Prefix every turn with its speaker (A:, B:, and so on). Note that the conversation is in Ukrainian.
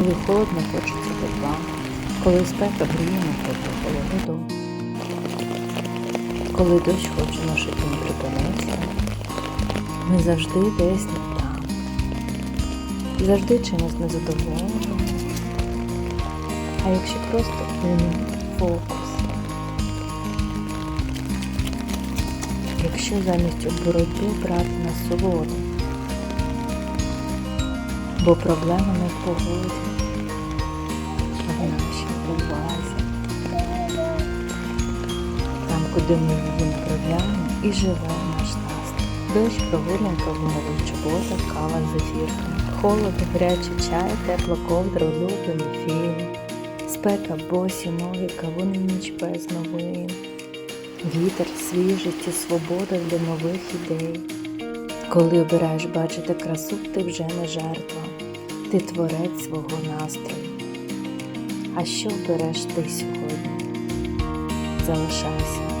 A: Коли холодно, хочеться тепла, коли спека гріємо тепло холоду. Коли дощ хочемо, щоб він припинився, ми завжди десь не там. Завжди чимось незадоволені. А якщо просто змінити фокус, якщо замість боротьби брати насолоду, бо проблема не в погоді, куди ми її направляємо і живе наш настрій. Дощ, прогулянка в нових чоботах, кава з ефірками. Холод, гарячий чай, тепла ковдра, улюблений фільм. Спека, босі, ноги, кавуни ніч без новин. Вітер, свіжість і свобода для нових ідей. Коли обираєш бачити красу, ти вже не жертва, ти творець свого настрою. А що обереш ти сьогодні? Залишайся